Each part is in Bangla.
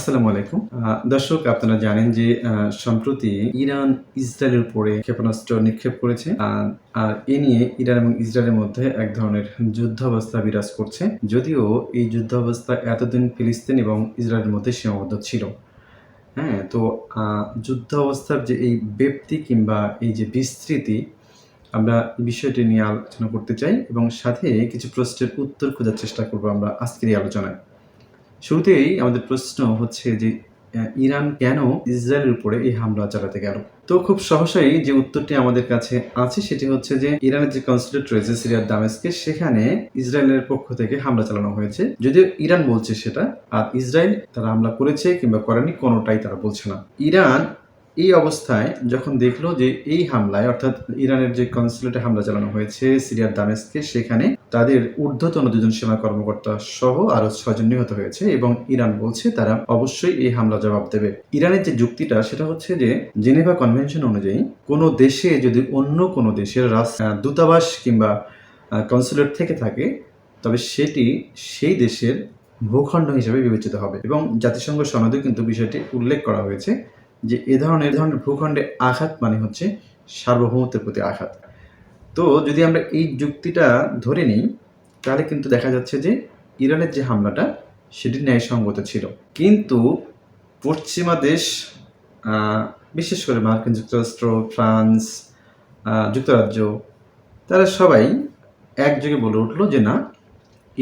আসসালামু আলাইকুম। দর্শক, আপনারা জানেন যে সম্প্রতি ইরান ইসরায়েলের উপরে ক্ষেপণাস্ত্র নিক্ষেপ করেছে আর এ নিয়ে ইরান এবং ইসরায়েলের মধ্যে এক ধরনের যুদ্ধাবস্থা বিরাজ করছে। যদিও এই যুদ্ধাবস্থা এতদিন ফিলিস্তিন এবং ইসরায়েলের মধ্যে সীমাবদ্ধ ছিল। হ্যাঁ তো যুদ্ধাবস্থার যে এই ব্যক্তি কিংবা এই যে বিস্তৃতি, আমরা বিষয়টি নিয়ে আলোচনা করতে চাই এবং সাথে কিছু প্রশ্নের উত্তর খোঁজার চেষ্টা করব আমরা আজকের এই আলোচনায়। শুরুতেই আমাদের প্রশ্ন হচ্ছে যে ইরান কেন ইসরায়েলের উপরে এই হামলা চালাতে গেল? তো খুব সহসাই যে উত্তরটি আমাদের কাছে আছে, সেটি হচ্ছে যে, ইরানের যে কনসুলেট রয়েছে সিরিয়ার দামেস্কে, সেখানে ইসরায়েলের পক্ষ থেকে হামলা চালানো হয়েছে। যদিও ইরান বলছে সেটা, আর ইসরায়েল তারা হামলা করেছে কিংবা করেনি, কোনোটাই তারা বলছে না। ইরান এই অবস্থায় যখন দেখল যে এই হামলায়, অর্থাৎ ইরানের যে কনসুলেটে হামলা চালানো হয়েছে সিরিয়ার দামেস্কে, সেখানে তাদের ঊর্ধ্বতন দুজন সেনা কর্মকর্তা সহ আরও ছয়জন নিহত হয়েছে এবং ইরান বলছে তারা অবশ্যই এই হামলা জবাব দেবে। ইরানের যে যুক্তিটা, সেটা হচ্ছে যে জেনেভা কনভেনশন অনুযায়ী কোনো দেশে যদি অন্য কোনো দেশের দূতাবাস কিংবা কনসুলেট থেকে থাকে, তবে সেটি সেই দেশের ভূখণ্ড হিসেবে বিবেচিত হবে এবং জাতিসংঘ সনদে কিন্তু বিষয়টি উল্লেখ করা হয়েছে। যে এ ধরনের এ ধরনের ভূখণ্ডে আঘাত মানে হচ্ছে সার্বভৌমত্বের প্রতি আঘাত। তো যদি আমরা এই যুক্তিটা ধরে নিই, তাহলে কিন্তু দেখা যাচ্ছে যে ইরানের যে হামলাটা, সেটি ন্যায়সঙ্গত ছিল। কিন্তু পশ্চিমা দেশ বিশেষ করে মার্কিন যুক্তরাষ্ট্র, ফ্রান্স যুক্তরাজ্য, তারা সবাই একযোগে বলে উঠল যে না,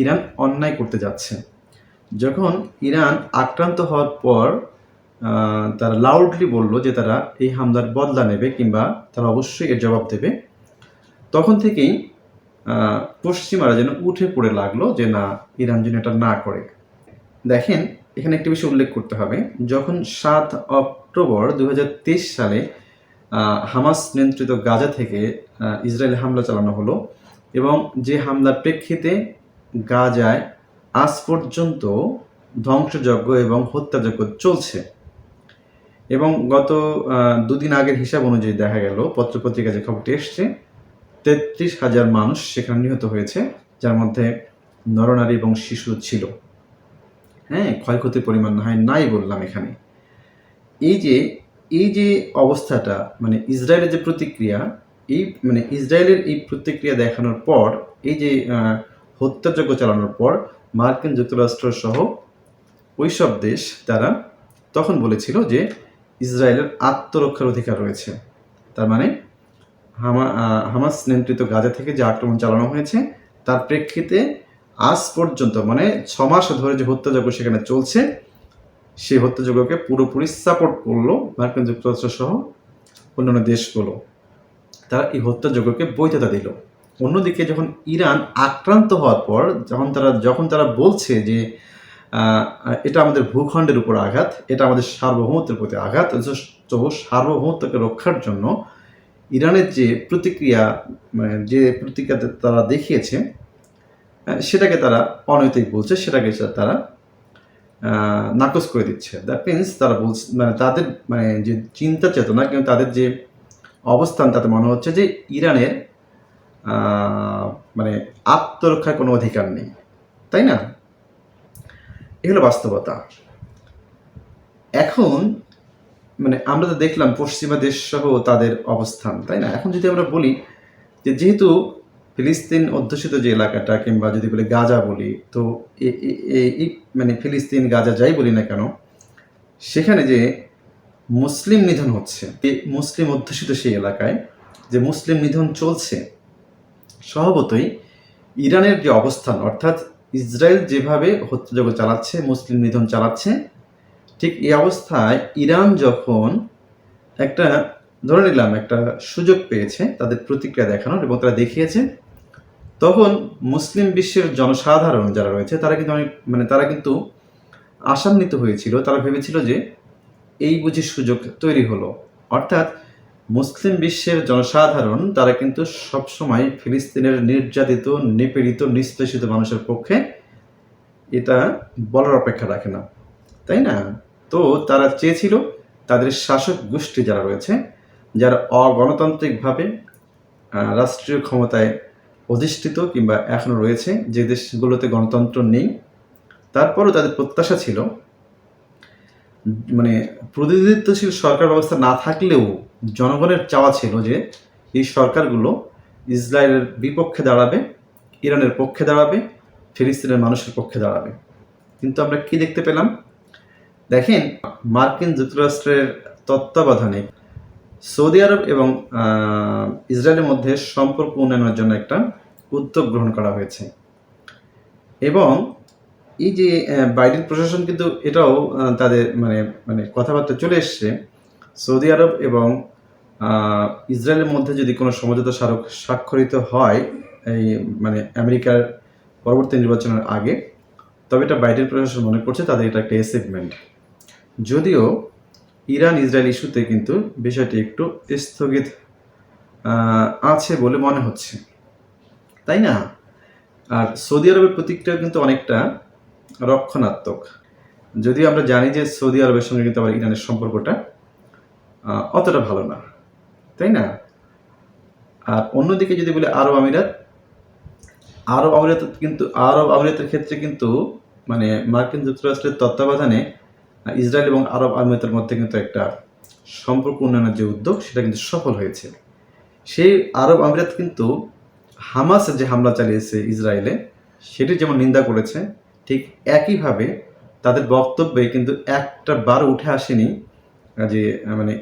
ইরান অন্যায় করতে যাচ্ছে। যখন ইরান আক্রান্ত হওয়ার পর তারা লাউডলি বলল যে তারা এই হামলার বদলা নেবে কিংবা তারা অবশ্যই এর জবাব দেবে। তখন থেকেই পশ্চিমারা যেন উঠে পড়ে লাগল যে না, ইরান যেন এটা না করে। দেখেন, এখানে একটি বিষয় উল্লেখ করতে হবে। যখন সাত অক্টোবর দু হাজার তেইশ সালে হামাস নিয়ন্ত্রিত গাজা থেকে ইসরায়েল হামলা চালানো হলো এবং যে হামলার প্রেক্ষিতে গাজায় আজ পর্যন্ত ধ্বংসযজ্ঞ এবং হত্যাযজ্ঞ চলছে এবং গত দুদিন আগের হিসাব অনুযায়ী দেখা গেল পত্রপত্রিকা যে খবরটি এসছে, তেত্রিশ হাজার মানুষ সেখানে নিহত হয়েছে, যার মধ্যে নরনারী এবং শিশু ছিল। হ্যাঁ ক্ষয়ক্ষতির পরিমাণ না হয় নাই বললাম এখানে। এই যে এই যে অবস্থাটা মানে ইসরায়েলের যে প্রতিক্রিয়া, এই মানে ইসরায়েলের এই প্রতিক্রিয়া দেখানোর পর, এই যে হত্যাযজ্ঞ চালানোর পর, মার্কিন যুক্তরাষ্ট্র সহ ওইসব দেশ তারা তখন বলেছিল যে ইসরায়েলের আত্মরক্ষার অধিকার রয়েছে। তার মানে হামা হামাস নিয়ন্ত্রিত গাজা থেকে যে আক্রমণ চালানো হয়েছে, তার প্রেক্ষিতে আজ পর্যন্ত মানে ছ মাস ধরে যে হত্যাযজ্ঞ সেখানে চলছে, সেই হত্যাযজ্ঞকে পুরোপুরি সাপোর্ট করল মার্কিন যুক্তরাষ্ট্র সহ অন্যান্য দেশগুলো। তারা এই হত্যাযজ্ঞকে বৈধতা দিল। অন্যদিকে যখন ইরান আক্রান্ত হওয়ার পর, যখন তারা যখন তারা বলছে যে এটা আমাদের ভূখণ্ডের উপর আঘাত, এটা আমাদের সার্বভৌমত্বের প্রতি আঘাত তো সার্বভৌমত্বকে রক্ষার জন্য ইরানের যে প্রতিক্রিয়া মানে যে প্রতিক্রিয়া তারা দেখিয়েছে সেটাকে তারা অনৈতিক বলছে, সেটাকে তারা নাকচ করে দিচ্ছে। দ্যাট মিনস তারা বলছে মানে তাদের মানে যে চিন্তা চেতনা, কিন্তু তাদের যে অবস্থান, তাতে মনে হচ্ছে যে ইরানের মানে আত্মরক্ষার কোনো অধিকার নেই। তাই না? এগুলো বাস্তবতা। এখন মানে আমরা তো দেখলাম পশ্চিমা দেশ সহ তাদের অবস্থান, তাই না? এখন যদি আমরা বলি যে যেহেতু ফিলিস্তিন অধ্যুষিত যে এলাকাটা, কিংবা যদি বলি গাজা বলি, তো এই মানে ফিলিস্তিন, গাজা যাই বলি না কেন, সেখানে যে মুসলিম নিধন হচ্ছে মুসলিম অধ্যুষিত সেই এলাকায়, যে মুসলিম নিধন চলছে, স্বভাবতই ইরানের যে অবস্থান, অর্থাৎ ইসরায়েল যেভাবে হত্যাযজ্ঞ চালাচ্ছে, মুসলিম নিধন চালাচ্ছে, ঠিক এই অবস্থায় ইরান যখন একটা, ধরে নিলাম একটা সুযোগ পেয়েছে তাদের প্রতিক্রিয়া দেখানোর এবং তারা দেখিয়েছে, তখন মুসলিম বিশ্বের জনসাধারণ যারা রয়েছে, তারা কিন্তু অনেক মানে তারা কিন্তু আশান্বিত হয়েছিল। তারা ভেবেছিল যে এই বুঝি সুযোগ তৈরি হলো। অর্থাৎ মুসলিম বিশ্বের জনসাধারণ, তারা কিন্তু সবসময় ফিলিস্তিনের নির্যাতিত, নিপীড়িত, নিষ্পেষিত মানুষের পক্ষে এটা বলার অপেক্ষা রাখে না। তাই না? তো তারা চেয়েছিল তাদের শাসক গোষ্ঠী যারা রয়েছে, যারা অগণতান্ত্রিকভাবে রাষ্ট্রীয় ক্ষমতায় অধিষ্ঠিত কিংবা এখনও রয়েছে, যে দেশগুলোতে গণতন্ত্র নেই, তারপরও তাদের প্রত্যাশা ছিল মানে প্রতিনিধিত্বশীল সরকার ব্যবস্থা না থাকলেও জনগণের চাওয়া ছিল যে এই সরকারগুলো ইসরায়েলের বিপক্ষে দাঁড়াবে, ইরানের পক্ষে দাঁড়াবে, ফিলিস্তিনের মানুষের পক্ষে দাঁড়াবে। কিন্তু আমরা কি দেখতে পেলাম? দেখেন, মার্কিন যুক্তরাষ্ট্রের তত্ত্বাবধানে সৌদি আরব এবং ইসরায়েলের মধ্যে সম্পর্ক উন্নয়নের জন্য একটা উদ্যোগ গ্রহণ করা হয়েছে। এবং এই যে বাইডেন প্রশাসন কিন্তু এটাও তাদের মানে মানে কথাবার্তা চলে এসছে সৌদি আরব এবং ইসরায়েলের মধ্যে যদি কোনো সমঝোতা স্মারক স্বাক্ষরিত হয়, এই মানে আমেরিকার পরবর্তী নির্বাচনের আগে, তবে এটা বাইডেন প্রশাসন মনে করছে তাদের এটা একটা অ্যাচিভমেন্ট যদিও ইরান ইসরায়েল ইস্যুতে কিন্তু বিষয়টি একটু স্থগিত আছে বলে মনে হচ্ছে। তাই না? আর সৌদি আরবের প্রতিক্রিয়া কিন্তু অনেকটা রক্ষণাত্মক। যদিও আমরা জানি যে সৌদি আরবের সঙ্গে কিন্তু আবার ইরানের সম্পর্কটা অতটা ভালো না। তাই না? আর অন্যদিকে যদি বলি আরব আমিরাত আরব আমিরাত কিন্তু, আরব আমিরাতের ক্ষেত্রে কিন্তু মানে মার্কিন যুক্তরাষ্ট্রের তত্ত্বাবধানে ইসরায়েল এবং আরব আমিরাতের মধ্যে কিন্তু একটা সম্পর্ক উন্নয়নের যে উদ্যোগ, সেটা কিন্তু সফল হয়েছে। সেই আরব আমিরাত কিন্তু হামাসের যে হামলা চালিয়েছে ইসরায়েলে, সেটি যেমন নিন্দা করেছে, ঠিক একইভাবে তাদের বক্তব্যে কিন্তু একটা বার উঠে আসেনি যে মানে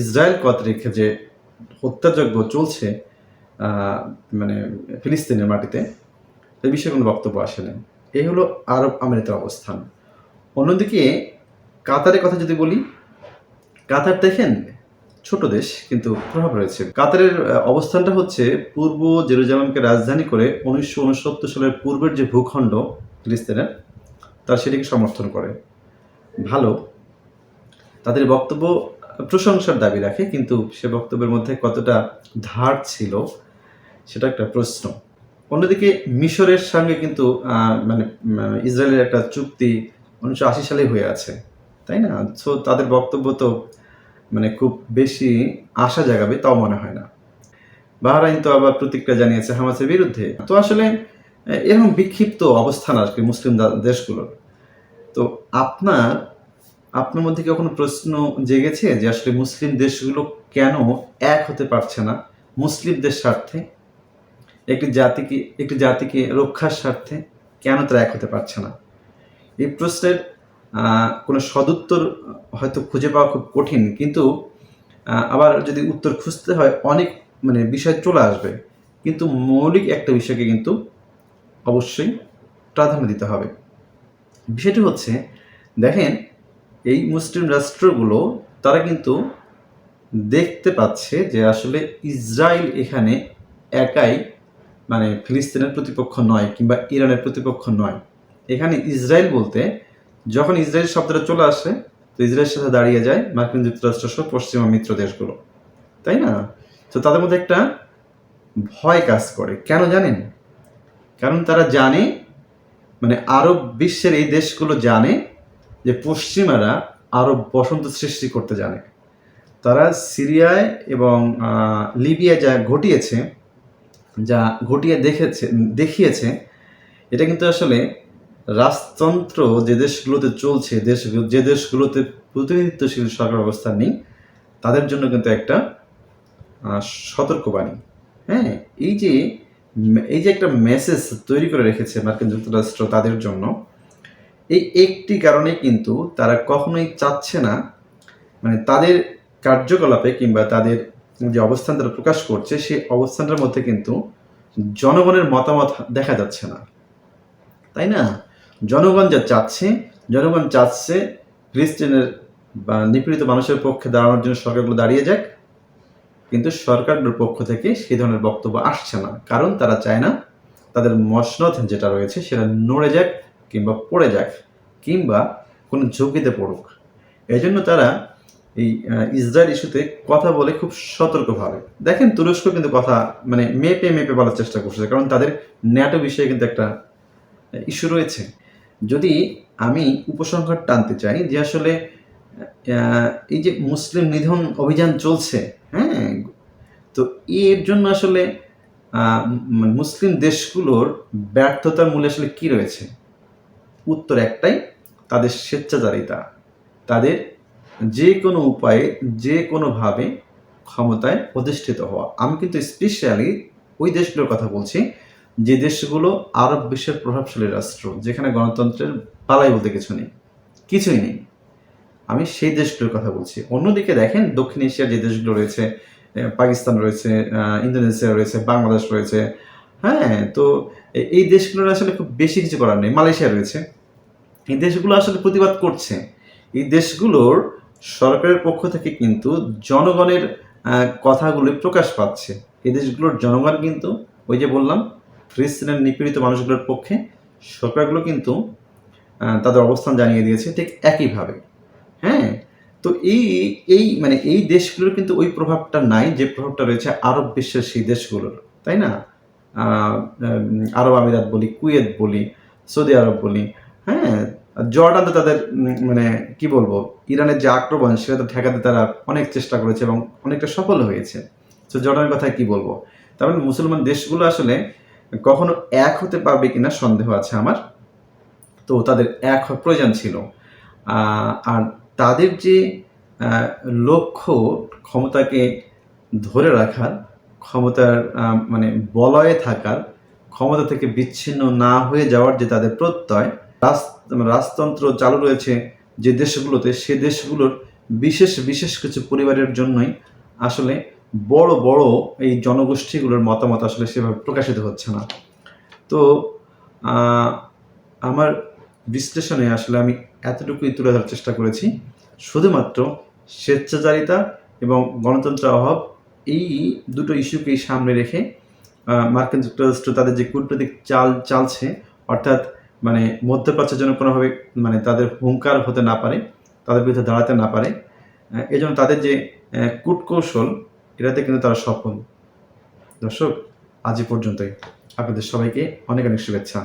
ইসরায়েল কর্তৃক যে হত্যাযজ্ঞ চলছে মানে ফিলিস্তিনের মাটিতে এই বিষয়ে কোনো বক্তব্য আসেনি এই হলো আরব আমিরাতের অবস্থান। অন্যদিকে, কাতারের কথা যদি বলি, কাতার দেখেন, ছোট দেশ, কিন্তু প্রভাব রয়েছে। কাতারের অবস্থানটা হচ্ছে পূর্ব জেরুজালেমকে রাজধানী করে উনিশশো উনসত্তর সালের পূর্বের যে ভূখণ্ড ফিলিস্তিনের, তার সেটিকে সমর্থন করে। ভালো তাদের বক্তব্য প্রশংসার দাবি রাখে, কিন্তু সে বক্তব্যের মধ্যে কতটা ধার ছিল সেটা একটা প্রশ্ন। অন্যদিকে মিশরের সঙ্গে কিন্তু মানে ইসরায়েলের একটা চুক্তি উনিশশো আশি সালে হয়ে আছে, তাই না? সো তাদের বক্তব্য তো মানে খুব বেশি আশা জাগাবে তাও মনে হয় না। বাহরাইন তো আবার প্রতিক্রিয়া জানিয়েছে হামাসের বিরুদ্ধে। তো আসলে এরকম বিক্ষিপ্ত অবস্থান আর কি মুসলিম দেশগুলোর। তো আপনার আপনার মধ্যে কি কখনো প্রশ্ন জেগেছে যে আসলে মুসলিম দেশগুলো কেন এক হতে পারছে না? মুসলিমদের স্বার্থে? একটি জাতিকে একটি জাতিকে রক্ষার স্বার্থে কেন তারা এক হতে পারছে না? এই প্রশ্নের কোনো সদুত্তর হয়তো খুঁজে পাওয়া খুব কঠিন, কিন্তু আবার যদি উত্তর খুঁজতে হয়, অনেক মানে বিষয় চলে আসবে। কিন্তু মৌলিক একটা বিষয়কে কিন্তু অবশ্যই প্রাধান্য দিতে হবে। বিষয়টি হচ্ছে, দেখেন এই মুসলিম রাষ্ট্রগুলো, তারা কিন্তু দেখতে পাচ্ছে যে আসলে ইসরায়েল এখানে একাই মানে ফিলিস্তিনের প্রতিপক্ষ নয় কিংবা ইরানের প্রতিপক্ষ নয়। এখানে ইসরায়েল বলতে, যখন ইসরায়েল শব্দটা চলে আসে, তো ইসরায়েলের সাথে দাঁড়িয়ে যায় মার্কিন যুক্তরাষ্ট্র সহ পশ্চিমা মিত্র দেশগুলো। তাই না? তো তাদের মধ্যে একটা ভয় কাজ করে। কেন জানেন? কারণ তারা জানে মানে আরব বিশ্বের এই দেশগুলো জানে যে পশ্চিমারা আরব বসন্ত সৃষ্টি করতে জানে। তারা সিরিয়ায় এবং লিবিয়ায় যা ঘটিয়েছে, যা ঘটিয়ে দেখেছে, দেখিয়েছে, এটা কিন্তু আসলে রাজতন্ত্র যে দেশগুলোতে চলছে, দেশ, যে দেশগুলোতে প্রতিনিধিত্বশীল সরকার ব্যবস্থা নেই, তাদের জন্য কিন্তু একটা সতর্কবাণী। হ্যাঁ এই যে এই যে একটা মেসেজ তৈরি করে রেখেছে মার্কিন যুক্তরাষ্ট্র তাদের জন্য এই একটি কারণে কিন্তু তারা কখনোই চাচ্ছে না মানে তাদের কার্যকলাপে কিংবা তাদের যে অবস্থান তারা প্রকাশ করছে, সেই অবস্থানটার মধ্যে কিন্তু জনগণের মতামত দেখা যাচ্ছে না। তাই না? জনগণ যা চাচ্ছে, জনগণ চাচ্ছে ফিলিস্তিনের বা নিপীড়িত মানুষের পক্ষে দাঁড়ানোর জন্য সরকারগুলো দাঁড়িয়ে যাক, কিন্তু সরকারগুলোর পক্ষ থেকে সেই ধরনের বক্তব্য আসছে না। কারণ তারা চায় না তাদের মসনদ যেটা রয়েছে সেটা নড়ে যাক কিংবা পড়ে যাক কিংবা কোনো ঝুঁকিতে পড়ুক। এই জন্য তারা এই ইসরায়েল ইস্যুতে কথা বলে খুব সতর্কভাবে। দেখেন তুরস্ক কিন্তু কথা মানে মেপে মেপে বলার চেষ্টা করছে কারণ তাদের ন্যাটো বিষয়ে কিন্তু একটা ইস্যু রয়েছে। যদি আমি উপসংহার টানতে চাই যে আসলে এই যে মুসলিম নিধন অভিযান চলছে হ্যাঁ তো এর জন্য আসলে আহ, মুসলিম দেশগুলোর ব্যর্থতার মূলে আসলে কি রয়েছে? উত্তর একটাই, তাদের স্বেচ্ছাচারিতা। তাদের যে কোনো উপায়ে, যে কোনোভাবে ক্ষমতায় প্রতিষ্ঠিত হওয়া। আমি কিন্তু স্পেশালি ওই দেশগুলোর কথা বলছি, যে দেশগুলো আরব বিশ্বের প্রভাবশালী রাষ্ট্র, যেখানে গণতন্ত্রের পালাই বলতে কিছু নেই, কিছুই নেই। আমি সেই দেশগুলোর কথা বলছি। অন্যদিকে দেখেন, দক্ষিণ এশিয়ার যে দেশগুলো রয়েছে পাকিস্তান রয়েছে ইন্দোনেশিয়া রয়েছে, বাংলাদেশ রয়েছে হ্যাঁ তো এই দেশগুলোর আসলে খুব বেশি কিছু করার নেই। মালয়েশিয়া রয়েছে এই দেশগুলো আসলে প্রতিবাদ করছে। এই দেশগুলোর সরকারের পক্ষ থেকে কিন্তু জনগণের কথাগুলি প্রকাশ পাচ্ছে। এই দেশগুলোর জনগণ কিন্তু, ওই যে বললাম, ফিলিস্তিনের নিপীড়িত মানুষগুলোর পক্ষে সরকারগুলো কিন্তু তাদের অবস্থান জানিয়ে দিয়েছে ঠিক একইভাবে। হ্যাঁ তো এই এই মানে এই দেশগুলোর কিন্তু ওই প্রভাবটা নাই, যে প্রভাবটা রয়েছে আরব বিশ্বের সেই দেশগুলোর, তাই না? আরব আমিরাত বলি, কুয়েত বলি, সৌদি আরব বলি হ্যাঁ জর্ডান তো তাদের মানে কি বলব, ইরানের যে আক্রমণ সেটা তো ঠেকাতে তারা অনেক চেষ্টা করেছে এবং অনেকটা সফল হয়েছে। তো জর্ডানের কথা কি বলব? তার মানে মুসলমান দেশগুলো আসলে কখনো এক হতে পারবে কিনা সন্দেহ আছে আমার। তো তাদের এক প্রয়োজন ছিল। আর তাদের যে লক্ষ্য ক্ষমতাকে ধরে রাখার, ক্ষমতার মানে বলয়ে থাকার, ক্ষমতা থেকে বিচ্ছিন্ন না হয়ে যাওয়ার যে তাদের প্রত্যয় রাজ- রাজতন্ত্র চালু রয়েছে যে দেশগুলোতে, সে দেশগুলোর বিশেষ বিশেষ কিছু পরিবারের জন্যই আসলে বড় বড় এই জনগোষ্ঠীগুলোর মতামত আসলে সেভাবে প্রকাশিত হচ্ছে না। তো আমার বিশ্লেষণে আসলে আমি এতটুকুই তুলে ধরার চেষ্টা করেছি। শুধুমাত্র স্বেচ্ছাচারিতা এবং গণতন্ত্রের অভাব, এই দুটো ইস্যুকেই সামনে রেখে মার্কিন যুক্তরাষ্ট্র তাদের যে কূটনৈতিক চাল, চালছে, অর্থাৎ মানে মধ্যপ্রাচ্যের জন্য কোনোভাবে মানে তাদের হুঙ্কার হতে না পারে, তাদের বিরুদ্ধে দাঁড়াতে না পারে এই এজন্য তাদের যে কূটকৌশল, এটাতে কিন্তু তারা সফল। দর্শক, আজ পর্যন্তই। আপনাদের সবাইকে অনেক অনেক শুভেচ্ছা।